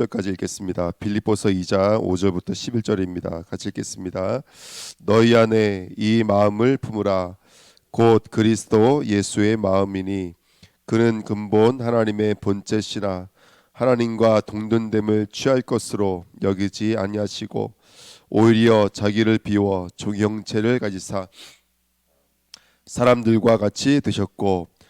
여기까지 읽겠습니다. 빌립보서 2장 5절부터 11절입니다. 같이 읽겠습니다. 너희 안에 이 마음을 품으라 곧 그리스도 예수의 마음이니 그는 근본 하나님의 본체시라 하나님과 동등됨을 취할 것으로 여기지 아니하시고 오히려 자기를 비워 종형체를 가지사 사람들과 같이 드셨고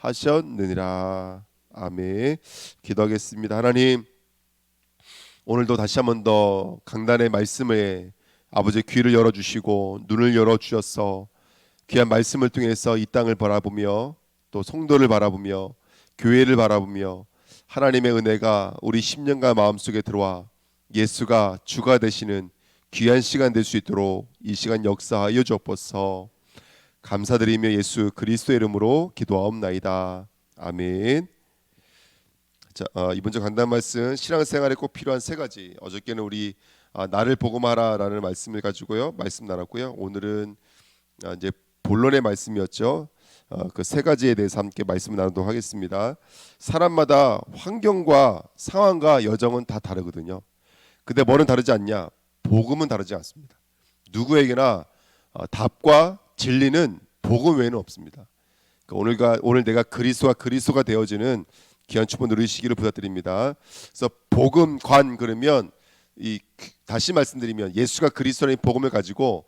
하셨느니라. 아멘. 기도하겠습니다. 하나님 오늘도 다시 한번 더 강단의 말씀에 아버지 귀를 열어 주시고 눈을 열어 주셔서 귀한 말씀을 통해서 이 땅을 바라보며 또 성도를 바라보며 교회를 바라보며 하나님의 은혜가 우리 심령과 마음속에 들어와 예수가 주가 되시는 귀한 시간 될 수 있도록 이 시간 역사하여 주옵소서. 감사드리며 예수 그리스도의 이름으로 기도하옵나이다. 아멘. 자, 어, 이번 주 간단 말씀 신앙생활에 꼭 필요한 세 가지. 어저께는 우리 아, 나를 복음하라라는 말씀을 가지고요 말씀 나눴고요. 오늘은 아, 이제 본론의 말씀이었죠. 어, 그세 가지에 대해서 함께 말씀을 나누도록 하겠습니다. 사람마다 환경과 상황과 여정은 다 다르거든요. 근데 뭐는 다르지 않냐? 복음은 다르지 않습니다. 누구에게나 어, 답과 진리는 복음 외에는 없습니다. 그러니까 오늘과 오늘 내가 그리스도와 그리스도가 되어지는 귀한 축복 누리시기를 부탁드립니다. 그래서 복음관 그러면 이 다시 말씀드리면 예수가 그리스도라는 복음을 가지고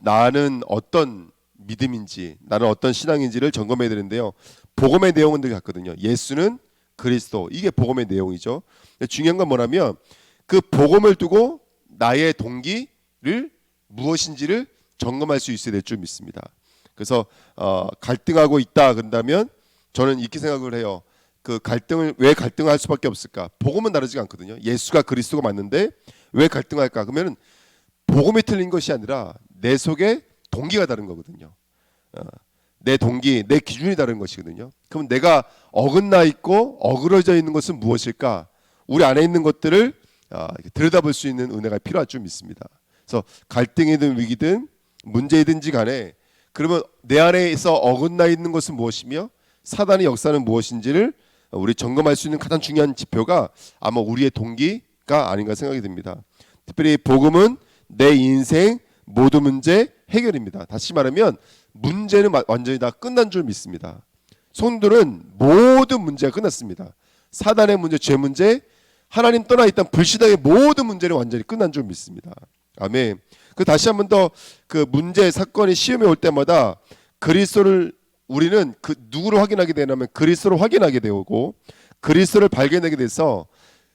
나는 어떤 믿음인지 나는 어떤 신앙인지를 점검해야 되는데요. 복음의 내용은 늘 같거든요. 예수는 그리스도 이게 복음의 내용이죠. 중요한 건 뭐냐면 그 복음을 두고 나의 동기를 무엇인지를 점검할 수 있어야 될 줄 믿습니다. 그래서 어, 갈등하고 있다 그런다면 저는 이렇게 생각을 해요. 그 갈등을 왜 갈등할 수밖에 없을까? 복음은 다르지 않거든요. 예수가 그리스도가 맞는데 왜 갈등할까? 그러면 복음이 틀린 것이 아니라 내 속에 동기가 다른 거거든요. 어, 내 동기, 내 기준이 다른 것이거든요. 그럼 내가 어긋나 있고 어그러져 있는 것은 무엇일까? 우리 안에 있는 것들을 아, 들여다볼 수 있는 은혜가 필요할 줄 믿습니다. 그래서 갈등이든 위기든 문제이든지 간에 그러면 내 안에서 어긋나 있는 것은 무엇이며 사단의 역사는 무엇인지를 우리 점검할 수 있는 가장 중요한 지표가 아마 우리의 동기가 아닌가 생각이 듭니다. 특별히 복음은 내 인생 모든 문제 해결입니다. 다시 말하면 문제는 완전히 다 끝난 줄 믿습니다. 손들은 모든 문제가 끝났습니다. 사단의 문제, 죄 문제, 하나님 떠나 있던 불신앙의 모든 문제는 완전히 끝난 줄 믿습니다. 아멘. 그 다시 한 번 더 그 문제 사건이 시험에 올 때마다 그리스도를 우리는 그 누구를 확인하게 되냐면 그리스도를 확인하게 되고 그리스도를 발견하게 돼서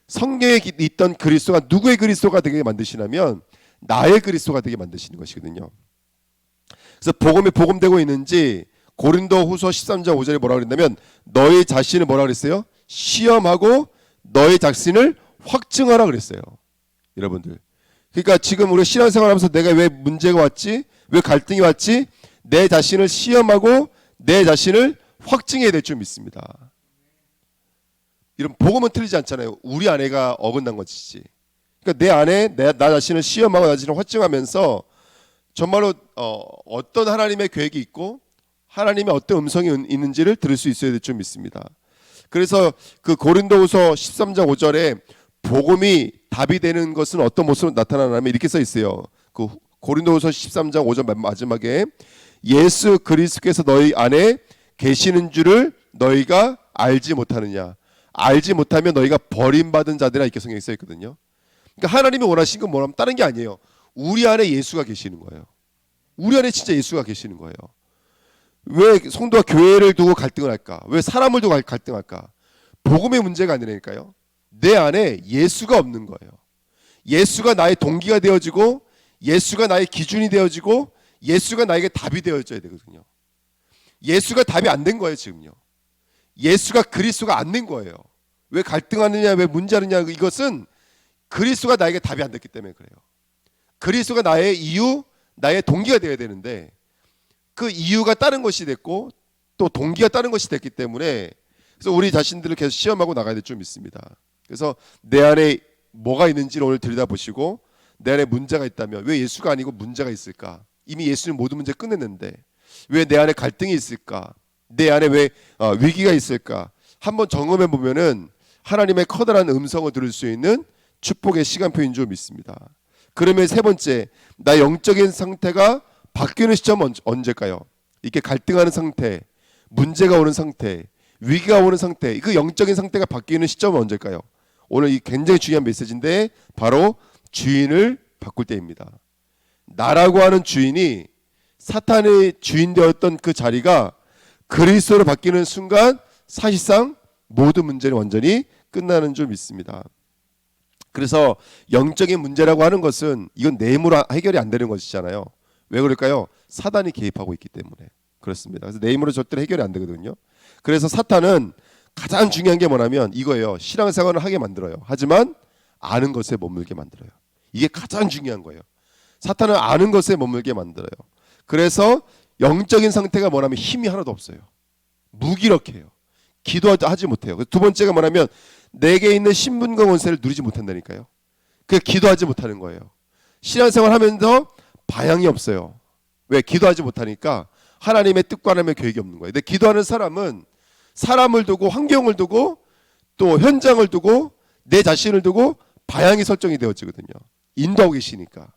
성경에 있던 그리스도가 누구의 그리스도가 되게 만드시냐면 나의 그리스도가 되게 만드시는 것이거든요. 그래서 복음이 복음되고 있는지 고린도 후서 13장 5절에 뭐라 그랬냐면 너희 자신을 뭐라 그랬어요? 시험하고 너희 자신을 확증하라 그랬어요. 여러분들. 그러니까 지금 우리 신앙생활하면서 내가 왜 문제가 왔지? 왜 갈등이 왔지? 내 자신을 시험하고 내 자신을 확증해야 될 줄 믿습니다. 이런 복음은 틀리지 않잖아요. 우리 안에가 어긋난 것이지. 그러니까 내 안에 내, 나 자신을 시험하고 나 자신을 확증하면서 정말로 어, 어떤 하나님의 계획이 있고 하나님의 어떤 음성이 있는지를 들을 수 있어야 될 줄 믿습니다. 그래서 그 고린도후서 13장 5절에 복음이 답이 되는 것은 어떤 모습으로 나타나냐면 이렇게 써 있어요. 그 고린도후서 13장 5절 마지막에 예수 그리스도께서 너희 안에 계시는 줄을 너희가 알지 못하느냐. 알지 못하면 너희가 버림받은 자들이라 이렇게 성경에 써 있거든요. 그러니까 하나님이 원하신 건 뭐냐면 다른 게 아니에요. 우리 안에 예수가 계시는 거예요. 우리 안에 진짜 예수가 계시는 거예요. 왜 성도가 교회를 두고 갈등을 할까? 왜 사람을 두고 갈등할까? 복음의 문제가 아니라니까요. 내 안에 예수가 없는 거예요. 예수가 나의 동기가 되어지고 예수가 나의 기준이 되어지고 예수가 나에게 답이 되어져야 되거든요. 예수가 답이 안 된 거예요, 지금요. 예수가 그리스도가 안 된 거예요. 왜 갈등하느냐, 왜 문제하느냐 이것은 그리스도가 나에게 답이 안 됐기 때문에 그래요. 그리스도가 나의 이유, 나의 동기가 되어야 되는데 그 이유가 다른 것이 됐고 또 동기가 다른 것이 됐기 때문에 그래서 우리 자신들을 계속 시험하고 나가야 될줄 믿습니다. 그래서 내 안에 뭐가 있는지를 오늘 들여다보시고 내 안에 문제가 있다면 왜 예수가 아니고 문제가 있을까? 이미 예수는 모든 문제 끝냈는데 왜 내 안에 갈등이 있을까? 내 안에 왜 어, 위기가 있을까? 한번 점검해 보면은 하나님의 커다란 음성을 들을 수 있는 축복의 시간표인 줄 믿습니다. 그러면 세 번째, 나 영적인 상태가 바뀌는 시점은 언- 언제일까요? 이렇게 갈등하는 상태, 문제가 오는 상태, 위기가 오는 상태, 그 영적인 상태가 바뀌는 시점은 언제일까요? 오늘 이 굉장히 중요한 메시지인데 바로 주인을 바꿀 때입니다. 나라고 하는 주인이 사탄의 주인 되었던 그 자리가 그리스도로 바뀌는 순간 사실상 모든 문제는 완전히 끝나는 줄 믿습니다. 그래서 영적인 문제라고 하는 것은 이건 내 힘으로 해결이 안 되는 것이잖아요. 왜 그럴까요? 사단이 개입하고 있기 때문에 그렇습니다. 그래서 내 힘으로 절대로 해결이 안 되거든요. 그래서 사탄은 가장 중요한 게 뭐냐면 이거예요. 신앙생활을 하게 만들어요. 하지만 아는 것에 머물게 만들어요. 이게 가장 중요한 거예요. 사탄은 아는 것에 머물게 만들어요. 그래서 영적인 상태가 뭐냐면 힘이 하나도 없어요. 무기력해요. 기도하지 못해요. 두 번째가 뭐냐면 내게 있는 신분과 권세를 누리지 못한다니까요. 그 기도하지 못하는 거예요. 신앙생활 하면서 방향이 없어요. 왜 기도하지 못하니까 하나님의 뜻과 하나님의 계획이 없는 거예요. 근데 기도하는 사람은 사람을 두고 환경을 두고 또 현장을 두고 내 자신을 두고 방향이 설정이 되어지거든요. 인도하고 계시니까.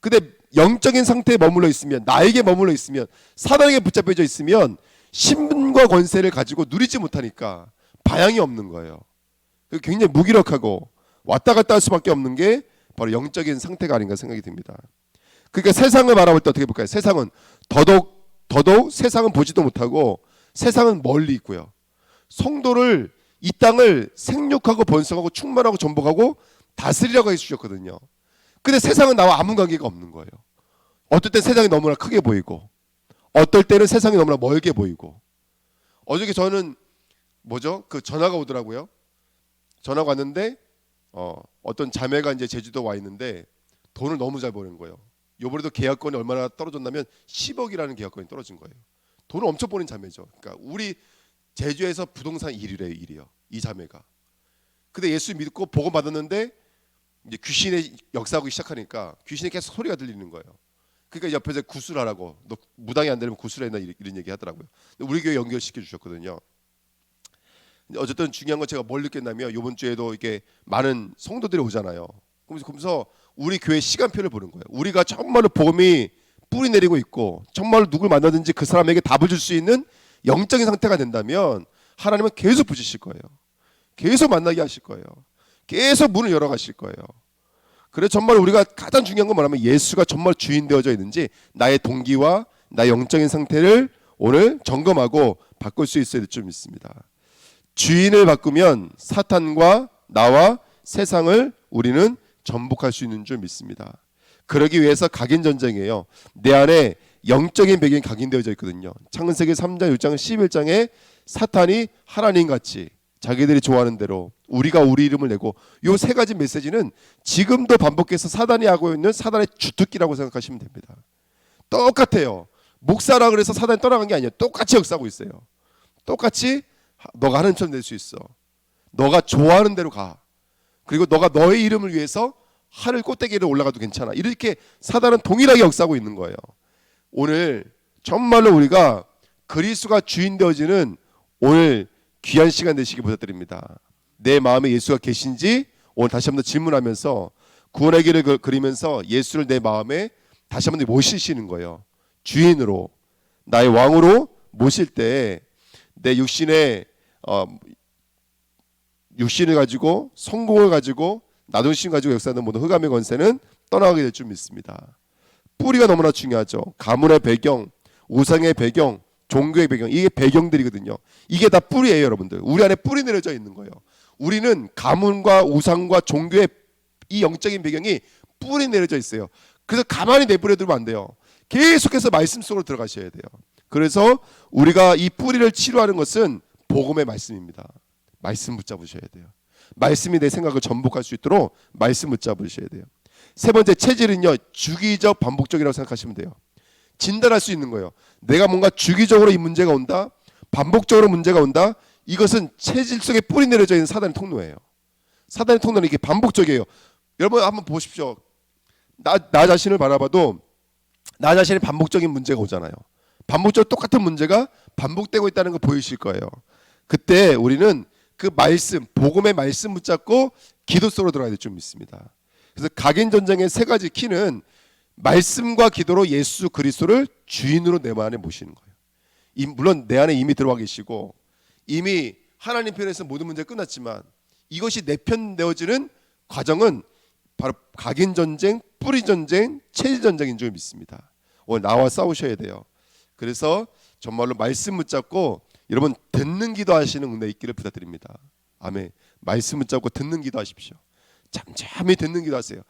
근데 영적인 상태에 머물러 있으면 나에게 머물러 있으면 사단에게 붙잡혀져 있으면 신분과 권세를 가지고 누리지 못하니까 방향이 없는 거예요. 굉장히 무기력하고 왔다 갔다 할 수밖에 없는 게 바로 영적인 상태가 아닌가 생각이 듭니다. 그러니까 세상을 바라볼 때 어떻게 볼까요? 세상은 더더욱 더더욱 세상은 보지도 못하고 세상은 멀리 있고요. 성도를 이 땅을 생육하고 번성하고 충만하고 전복하고 다스리라고 해주셨거든요. 근데 세상은 나와 아무 관계가 없는 거예요. 어떨 때 세상이 너무나 크게 보이고 어떨 때는 세상이 너무나 멀게 보이고 어저께 저는 뭐죠? 그 전화가 오더라고요. 전화가 왔는데 어, 어떤 자매가 이제 제주도 와 있는데 돈을 너무 잘 버는 거예요. 요번에도 계약권이 얼마나 떨어졌냐면 10억이라는 계약권이 떨어진 거예요. 돈을 엄청 버는 자매죠. 그러니까 우리 제주에서 부동산 1위래요, 1위요. 이 자매가. 근데 예수 믿고 복음 받았는데 이제 귀신의 역사하기 시작하니까 귀신이 계속 소리가 들리는 거예요. 그러니까 옆에서 구술하라고 너 무당이 안 되면 구술해나 이런 얘기 하더라고요. 우리 교회 연결시켜 주셨거든요. 어쨌든 중요한 건 제가 뭘 느꼈냐면 이번 주에도 이게 많은 성도들이 오잖아요. 그러면서 우리 교회 시간표를 보는 거예요. 우리가 정말로 복음이 뿌리 내리고 있고 정말로 누굴 만나든지 그 사람에게 답을 줄 수 있는 영적인 상태가 된다면 하나님은 계속 부지실 거예요. 계속 만나게 하실 거예요. 계속 문을 열어 가실 거예요. 그래서 정말 우리가 가장 중요한 건 뭐냐면 예수가 정말 주인 되어져 있는지 나의 동기와 나의 영적인 상태를 오늘 점검하고 바꿀 수 있어야 될 줄 믿습니다. 주인을 바꾸면 사탄과 나와 세상을 우리는 전복할 수 있는 줄 믿습니다. 그러기 위해서 각인 전쟁이에요. 내 안에 영적인 배경이 각인되어져 있거든요. 창세기 3장 6장 11장에 사탄이 하나님 같이 자기들이 좋아하는 대로 우리가 우리 이름을 내고 요 세 가지 메시지는 지금도 반복해서 사단이 하고 있는 사단의 주특기라고 생각하시면 됩니다. 똑같아요. 목사라 그래서 사단이 떠나간 게 아니에요. 똑같이 역사하고 있어요. 똑같이 너가 하는 처럼 될 수 있어. 너가 좋아하는 대로 가. 그리고 너가 너의 이름을 위해서 하늘 꼭대기를 올라가도 괜찮아. 이렇게 사단은 동일하게 역사하고 있는 거예요. 오늘 정말로 우리가 그리스도가 주인 되어지는 오늘 귀한 시간 되시기 부탁드립니다. 내 마음에 예수가 계신지 오늘 다시 한번 질문하면서 구원의 길을 그- 그리면서 예수를 내 마음에 다시 한번 모시시는 거예요. 주인으로 나의 왕으로 모실 때 내 육신의 어, 육신을 가지고 성공을 가지고 나동심 가지고 역사하는 모든 흑암의 권세는 떠나가게 될 줄 믿습니다. 뿌리가 너무나 중요하죠. 가문의 배경, 우상의 배경, 종교의 배경 이게 배경들이거든요. 이게 다 뿌리예요, 여러분들. 우리 안에 뿌리 내려져 있는 거예요. 우리는 가문과 우상과 종교의 이 영적인 배경이 뿌리 내려져 있어요. 그래서 가만히 내버려 두면 안 돼요. 계속해서 말씀 속으로 들어가셔야 돼요. 그래서 우리가 이 뿌리를 치료하는 것은 복음의 말씀입니다. 말씀 붙잡으셔야 돼요. 말씀이 내 생각을 전복할 수 있도록 말씀 붙잡으셔야 돼요. 세 번째 체질은요 주기적 반복적이라고 생각하시면 돼요. 진단할 수 있는 거예요. 내가 뭔가 주기적으로 이 문제가 온다, 반복적으로 문제가 온다. 이것은 체질 속에 뿌리 내려져 있는 사단의 통로예요. 사단의 통로는 이게 반복적이에요. 여러분 한번 보십시오. 나, 나 자신을 바라봐도 나 자신이 반복적인 문제가 오잖아요. 반복적으로 똑같은 문제가 반복되고 있다는 거 보이실 거예요. 그때 우리는 그 말씀, 복음의 말씀 붙잡고 기도 속으로 들어가야 될 줄 믿습니다. 그래서 각인 전쟁의 세 가지 키는 말씀과 기도로 예수 그리스도를 주인으로 내 안에 모시는 거예요. 이- 물론 내 안에 이미 들어와 계시고 이미 하나님 편에서 모든 문제가 끝났지만 이것이 내 편 되어지는 과정은 바로 각인 전쟁, 뿌리 전쟁, 체질 전쟁인 줄 믿습니다. 오늘 나와 싸우셔야 돼요. 그래서 정말로 말씀 붙잡고 여러분 듣는 기도하시는 은혜 있기를 부탁드립니다. 아멘. 말씀 붙잡고 듣는 기도하십시오. 잠잠히 듣는 기도하세요.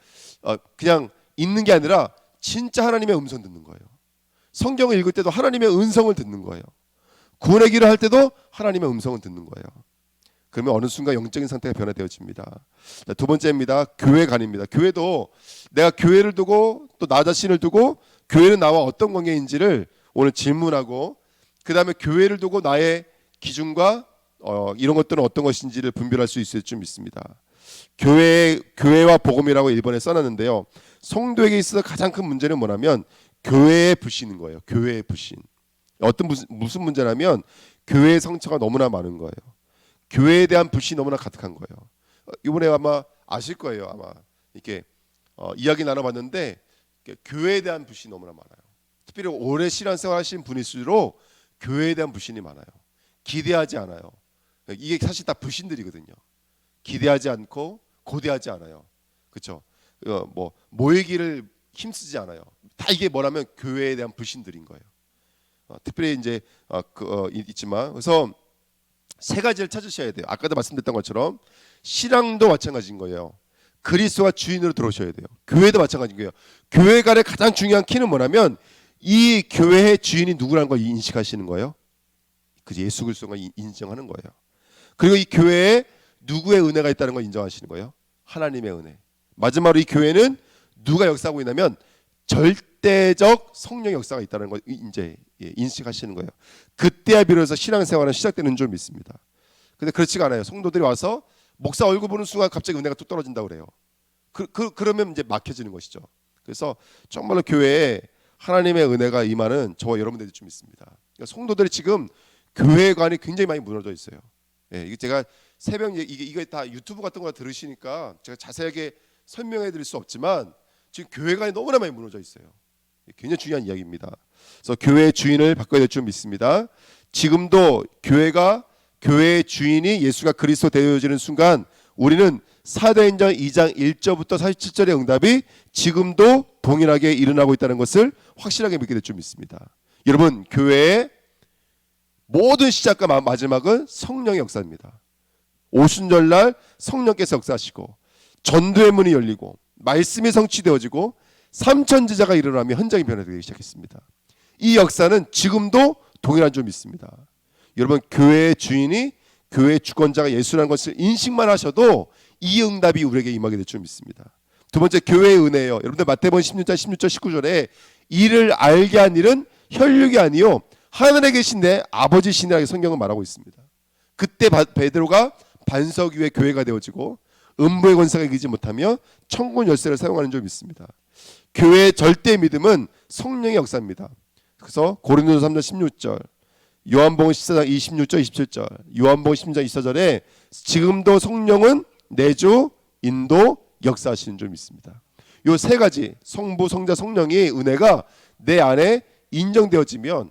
어, 그냥 읽는 게 아니라 진짜 하나님의 음성 듣는 거예요. 성경을 읽을 때도 하나님의 음성을 듣는 거예요. 구원의 길을 할 때도 하나님의 음성을 듣는 거예요. 그러면 어느 순간 영적인 상태가 변화되어집니다. 자, 두 번째입니다. 교회관입니다. 교회도 내가 교회를 두고 또 나 자신을 두고 교회는 나와 어떤 관계인지를 오늘 질문하고 그 다음에 교회를 두고 나의 기준과 어, 이런 것들은 어떤 것인지를 분별할 수 있을 줄 믿습니다. 교회 교회와 복음이라고 일본에 써놨는데요. 성도에게 있어서 가장 큰 문제는 뭐냐면 교회의 불신인 거예요. 교회의 불신. 어떤 무슨, 무슨 문제냐면 교회의 상처가 너무나 많은 거예요. 교회에 대한 불신이 너무나 가득한 거예요. 어, 이번에 아마 아실 거예요. 아마 이렇게 어, 이야기 나눠봤는데 교회에 대한 불신이 너무나 많아요. 특별히 오래 신앙생활 하신 분일수록 교회에 대한 불신이 많아요. 기대하지 않아요. 이게 사실 다 불신들이거든요. 기대하지 않고 고대하지 않아요. 그렇죠? 어, 뭐 모이기를 힘쓰지 않아요. 다 이게 뭐라면 교회에 대한 불신들인 거예요. 어, 특별히 이제 어, 그, 어, 있- 있지만 그래서 세 가지를 찾으셔야 돼요. 아까도 말씀드렸던 것처럼 신앙도 마찬가지인 거예요. 그리스도가 주인으로 들어오셔야 돼요. 교회도 마찬가지인 거예요. 교회 간의 가장 중요한 키는 뭐냐면 이 교회의 주인이 누구라는 걸 인식하시는 거예요. 그 예수 그리스도가 인- 인정하는 거예요. 그리고 이 교회에 누구의 은혜가 있다는 걸 인정하시는 거예요. 하나님의 은혜. 마지막으로 이 교회는 누가 역사하고 있냐면 절대적 성령의 역사가 있다는 걸 이제 예, 인식하시는 거예요. 그때야 비로소 신앙생활은 시작되는 줄 믿습니다. 근데 그렇지가 않아요. 성도들이 와서 목사 얼굴 보는 순간 갑자기 은혜가 뚝 떨어진다 그래요. 그, 그 그러면 이제 막혀지는 것이죠. 그래서 정말로 교회에 하나님의 은혜가 임하는 저와 여러분들이 좀 있습니다. 그러니까 성도들이 지금 교회관이 굉장히 많이 무너져 있어요. 예, 이게 제가 새벽 이게 이게 다 유튜브 같은 거 들으시니까 제가 자세하게 설명해 드릴 수 없지만 지금 교회관이 너무나 많이 무너져 있어요. 굉장히 중요한 이야기입니다. 그래서 교회의 주인을 바꿔야 될 줄 믿습니다. 지금도 교회가 교회의 주인이 예수가 그리스도 되어지는 순간 우리는 사도행전 2장 1절부터 47절의 응답이 지금도 동일하게 일어나고 있다는 것을 확실하게 믿게 될 줄 믿습니다. 여러분 교회의 모든 시작과 마- 마지막은 성령의 역사입니다. 오순절날 성령께서 역사하시고 전도의 문이 열리고 말씀이 성취되어지고 삼천 제자가 일어나며 현장이 변화되기 시작했습니다. 이 역사는 지금도 동일한 줄 믿습니다. 여러분 교회의 주인이 교회의 주권자가 예수라는 것을 인식만 하셔도 이 응답이 우리에게 임하게 될 줄 믿습니다. 두 번째 교회의 은혜예요. 여러분들 마태복음 16장 16절 19절에 이를 알게 한 일은 혈육이 아니요 하늘에 계신 내 아버지시니라고 성경은 말하고 있습니다. 그때 바- 베드로가 반석 위에 교회가 되어지고 음부의 권세가 이기지 못하며 천군 열쇠를 사용하는 줄 믿습니다. 교회의 절대 믿음은 성령의 역사입니다. 그래서 고린도서 3장 16절, 요한복음 14장 26절 27절, 요한복음 10장 24절에 지금도 성령은 내주 인도 역사하시는 줄 믿습니다. 요 세 가지 성부, 성자, 성령의 은혜가 내 안에 인정되어지면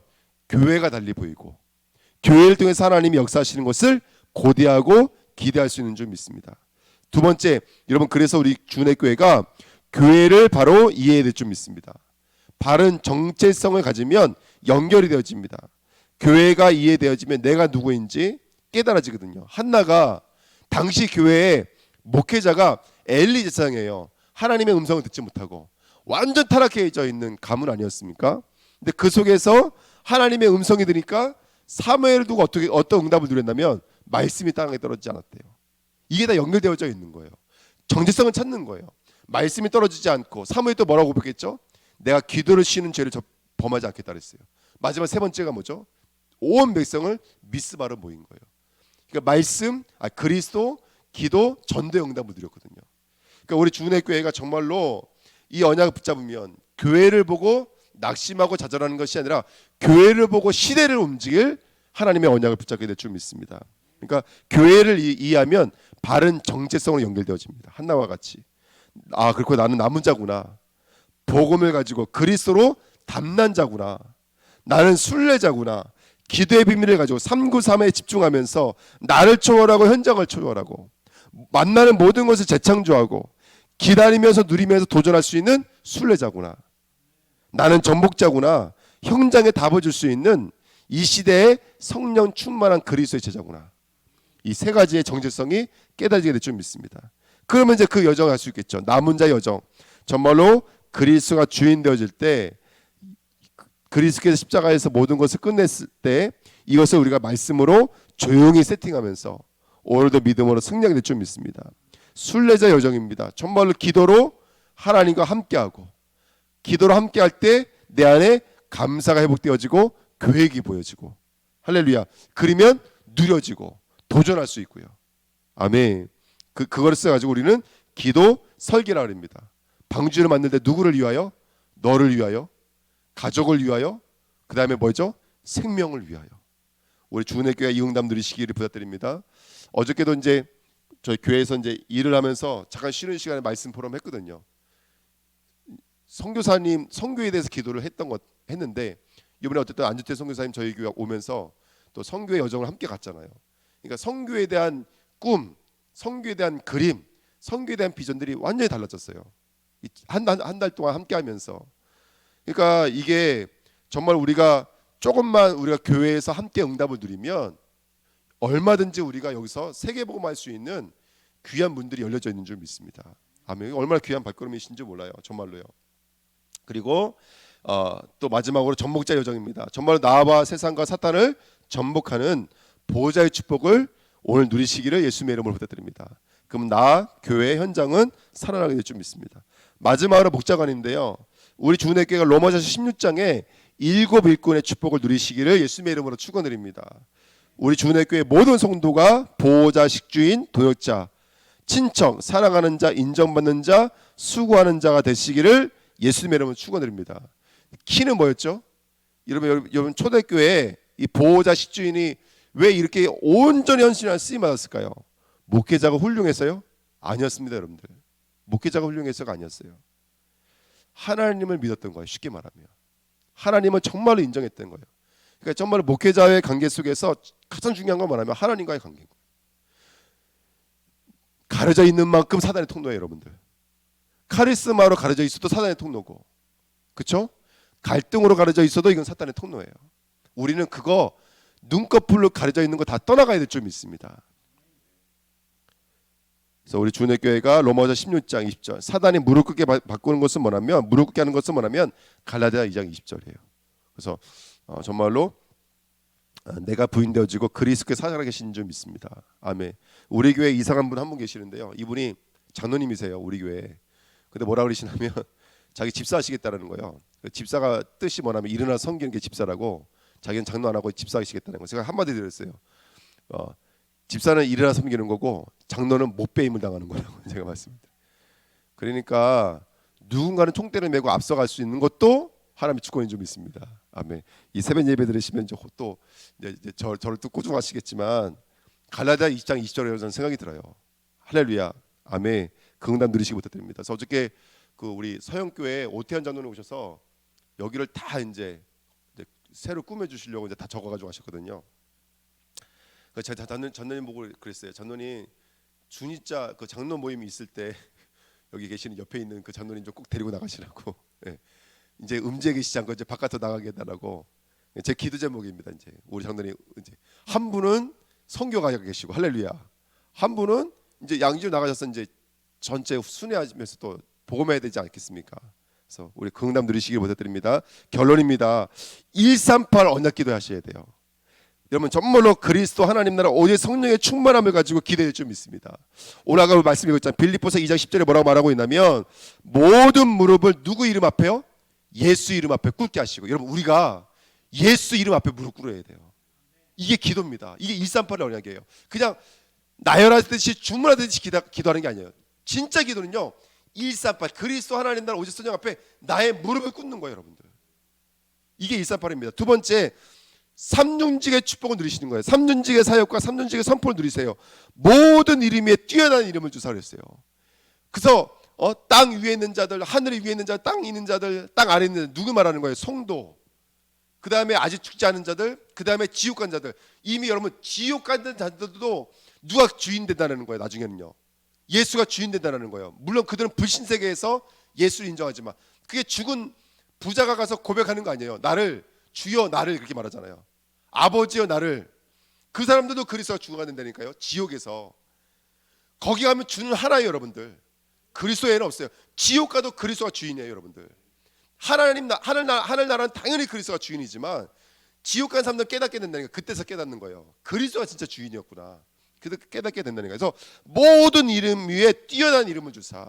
교회가 달리 보이고 교회를 통해서 하나님이 역사하시는 것을 고대하고 기대할 수 있는 줄 믿습니다. 두 번째, 여러분 그래서 우리 주내 교회가 교회를 바로 이해해야 될줄 믿습니다. 바른 정체성을 가지면 연결이 되어집니다. 교회가 이해되어지면 내가 누구인지 깨달아지거든요. 한나가 당시 교회의 목회자가 엘리 제사장이에요. 하나님의 음성을 듣지 못하고 완전 타락해져 있는 가문 아니었습니까? 근데 그 속에서 하나님의 음성이 들으니까 사무엘을 두고 어떻게 어떤 응답을 누렸냐면 말씀이 땅에 떨어지지 않았대요. 이게 다 연결되어져 있는 거예요. 정체성을 찾는 거예요. 말씀이 떨어지지 않고 사무엘 또 뭐라고 고백했죠? 내가 기도를 쉬는 죄를 저 범하지 않겠다 그랬어요. 마지막 세 번째가 뭐죠? 온 백성을 미스바로 모인 거예요. 그러니까 말씀, 아, 그리스도, 기도, 전도 응답을 누렸거든요. 그러니까 우리 주은혜 교회가 정말로 이 언약을 붙잡으면 교회를 보고 낙심하고 좌절하는 것이 아니라 교회를 보고 시대를 움직일 하나님의 언약을 붙잡게 될 줄 믿습니다. 그러니까 교회를 이- 이해하면 바른 정체성으로 연결되어집니다. 한나와 같이. 아, 그렇고 나는 남은 자구나. 복음을 가지고 그리스도로 담난 자구나. 나는 순례자구나. 기도의 비밀을 가지고 393에 집중하면서 나를 초월하고 현장을 초월하고 만나는 모든 것을 재창조하고 기다리면서 누리면서 도전할 수 있는 순례자구나. 나는 전복자구나. 현장에 답을 줄 수 있는 이 시대의 성령 충만한 그리스도의 제자구나. 이 세 가지의 정체성이 깨달아지게 될 줄 믿습니다. 그러면 이제 그 여정을 할 수 있겠죠. 남은 자 여정. 정말로 그리스도가 주인 되어질 때 그리스도께서 십자가에서 모든 것을 끝냈을 때 이것을 우리가 말씀으로 조용히 세팅하면서 오늘도 믿음으로 승리하게 될 줄 믿습니다. 순례자 여정입니다. 정말로 기도로 하나님과 함께하고 기도로 함께할 때 내 안에 감사가 회복되어지고 계획이 보여지고 할렐루야. 그러면 누려지고 도전할 수 있고요. 아멘. 그 그거를 써 가지고 우리는 기도 설계라 그럽니다. 방주를 때 누구를 위하여? 너를 위하여, 가족을 위하여, 그 다음에 뭐죠? 생명을 위하여. 우리 주은혜 교회 이응담 누리시기를 부탁드립니다. 어저께도 이제 저희 교회에서 이제 일을 하면서 잠깐 쉬는 시간에 말씀 포럼 했거든요. 선교사님 선교에 대해서 기도를 했던 것 했는데 이번에 어쨌든 안주태 선교사님 저희 교회 오면서 또 선교의 여정을 함께 갔잖아요. 그러니까 선교에 대한 꿈, 선교에 대한 그림, 선교에 대한 비전들이 완전히 달라졌어요. 한한 달 동안 함께 하면서 그러니까 이게 정말 우리가 조금만 우리가 교회에서 함께 응답을 누리면 얼마든지 우리가 여기서 세계복음할 수 있는 귀한 문들이 열려져 있는 줄 믿습니다. 아멘. 얼마나 귀한 발걸음이신지 몰라요. 정말로요. 그리고 어, 또 마지막으로 전복자 여정입니다. 정말 나와 세상과 사탄을 전복하는 보호자의 축복을 오늘 누리시기를 예수님의 이름으로 부탁드립니다. 그럼 나 교회 현장은 살아나게 될 줄 믿습니다. 마지막으로 목자관인데요. 우리 주은혜교회가 로마서 16장에 일곱 일꾼의 축복을 누리시기를 예수님의 이름으로 축원드립니다. 우리 주은혜교회 모든 성도가 보호자, 식주인, 동역자, 친척, 사랑하는 자, 인정받는 자, 수고하는 자가 되시기를 예수님의 이름으로 축원드립니다. 키는 뭐였죠? 여러분, 여러분 초대교회 이 보호자 식주인이 왜 이렇게 온전히 헌신한 쓰임 받았을까요? 목회자가 훌륭해서요? 아니었습니다, 여러분들. 목회자가 훌륭해서가 아니었어요. 하나님을 믿었던 거예요. 쉽게 말하면 하나님은 정말로 인정했던 거예요. 그러니까 정말 목회자의 관계 속에서 가장 중요한 건 뭐냐면 하나님과의 거예요. 가려져 있는 만큼 사단의 통로예요, 여러분들. 카리스마로 가려져 있어도 사단의 통로고, 그렇죠? 갈등으로 가려져 있어도 이건 사단의 통로예요. 우리는 그거 눈꺼풀로 가려져 있는 거 다 떠나가야 될줄 믿습니다. 그래서 우리 주내 교회가 로마서 16장 20절 사단이 무릎 꿇게 바, 바꾸는 것은 뭐냐면 무릎 꿇게 하는 것은 뭐냐면 갈라디아 2장 20절이에요. 그래서 어, 정말로 어, 내가 부인되어지고 그리스도께 살아 계신 줄 믿습니다. 아멘. 우리 교회 이상한 분 한 분 계시는데요. 이분이 장로님이세요. 우리 교회. 근데 뭐라 그러시냐면 자기 집사 하시겠다라는 거예요. 그 집사가 뜻이 뭐냐면 일어나 섬기는 게 집사라고 자기는 장로 안 하고 집사 하시겠다는 거. 제가 한마디 드렸어요. 어, 집사는 일어나 섬기는 거고 장로는 못 배임을 당하는 거라고 제가 말씀드립니다. 그러니까 누군가는 총대를 메고 앞서갈 수 있는 것도 하나님의 주권인 줄 믿습니다. 아멘. 이 새벽 예배 들으시면 또 이제 저, 저를 또 꼬중하시겠지만 갈라디아 2장 20절에 저는 생각이 들어요. 할렐루야. 아멘. 그 응답 누리시기 부탁드립니다. 그래서 어저께 그 우리 서영교회 오태한 장로님 오셔서 여기를 다 이제, 이제 새로 꾸며 주시려고 이제 다 적어 가지고 하셨거든요. 그 제가 전는 전노님 보고 그랬어요. 전노님 준이자 그 장로 모임이 있을 때 여기 계시는 옆에 있는 그 장로님 좀 꼭 데리고 나가시라고. 예. 이제 계시지 않고 이제 바깥으로 나가게 해달라고. 제 기도 제목입니다. 이제 우리 장로님 이제 한 분은 성교가 계시고 할렐루야. 한 분은 이제 양지로 나가셔서 이제 전체 순회하면서 또 복음해야 되지 않겠습니까? 그래서 우리 긍담 누리시길 부탁드립니다. 결론입니다. 138 언약 기도 하셔야 돼요. 여러분 정말로 그리스도 하나님 나라 오직 성령의 충만함을 가지고 기대할 좀 있습니다. 오늘 아까 말씀 읽었잖아요. 빌립보서 2장 10절에 뭐라고 말하고 있냐면 모든 무릎을 누구 이름 앞에요? 예수 이름 앞에 꿇게 하시고 여러분 우리가 예수 이름 앞에 무릎 꿇어야 돼요. 이게 기도입니다. 이게 138의 언약이에요. 그냥 나열하듯이 주문하듯이 기다, 기도하는 게 아니에요. 진짜 기도는요. 138 그리스도 하나님 나라 오직 성령 앞에 나의 무릎을 꿇는 거예요, 여러분들. 이게 138입니다. 두 번째 삼중직의 축복을 누리시는 거예요. 삼중직의 사역과 삼중직의 선포를 누리세요. 모든 이름에 뛰어난 이름을 주사 그랬어요. 그래서 어, 땅 위에 있는 자들, 하늘 위에 있는 자들, 땅 있는 자들, 땅 아래 있는 자들 누구 말하는 거예요? 성도. 그 다음에 아직 죽지 않은 자들, 그 다음에 지옥 간 자들. 이미 여러분 지옥 간 자들도 누가 주인 된다는 거예요. 나중에는요. 예수가 주인 된다는 거예요. 물론 그들은 불신 세계에서 예수를 인정하지만 그게 죽은 부자가 가서 고백하는 거 아니에요. 나를 주여 나를 그렇게 말하잖아요. 아버지여 나를 그 사람들도 그리스도가 주가 된다니까요. 지옥에서 거기 가면 주는 하나예요, 여러분들. 그리스도에는 없어요. 지옥 가도 그리스도가 주인이에요, 여러분들. 하나님 나 하늘 나 하늘 나라는 당연히 그리스도가 주인이지만 지옥 간 사람들 깨닫게 된다니까 그때서 깨닫는 거예요. 그리스도가 진짜 주인이었구나. 그때 깨닫게 된다니까. 그래서 모든 이름 위에 뛰어난 이름을 주사.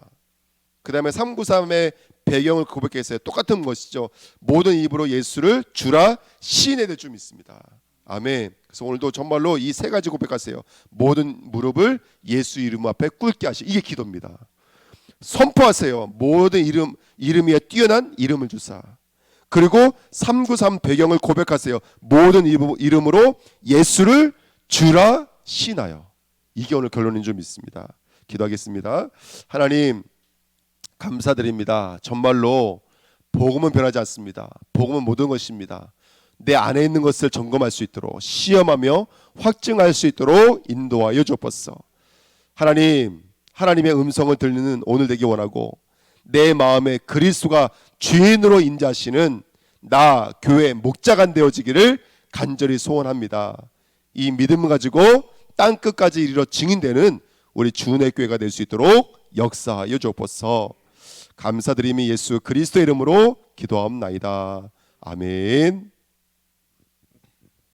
그다음에 393의 배경을 고백했어요. 똑같은 것이죠. 모든 입으로 예수를 주라 시인해야 될줄 믿습니다. 아멘. 그래서 오늘도 정말로 이 세 가지 고백하세요. 모든 무릎을 예수 이름 앞에 꿇게 하시. 이게 기도입니다. 선포하세요. 모든 이름 이름 위에 뛰어난 이름을 주사. 그리고 393 배경을 고백하세요. 모든 이름- 이름으로 예수를 주라 신하여. 이게 오늘 결론인 줄 믿습니다. 기도하겠습니다. 하나님 감사드립니다. 정말로 복음은 변하지 않습니다. 복음은 모든 것입니다. 내 안에 있는 것을 점검할 수 있도록 시험하며 확증할 수 있도록 인도하여 주옵소서. 하나님, 하나님의 음성을 들리는 오늘 되기 원하고 내 마음에 그리스도가 주인으로 인자하시는 나 교회 목자가 되어지기를 간절히 소원합니다. 이 믿음을 가지고 땅 끝까지 이르러 증인되는 우리 주은혜 교회가 될 수 있도록 역사하여 주옵소서. 감사드리며 예수 그리스도 이름으로 기도하옵나이다. 아멘.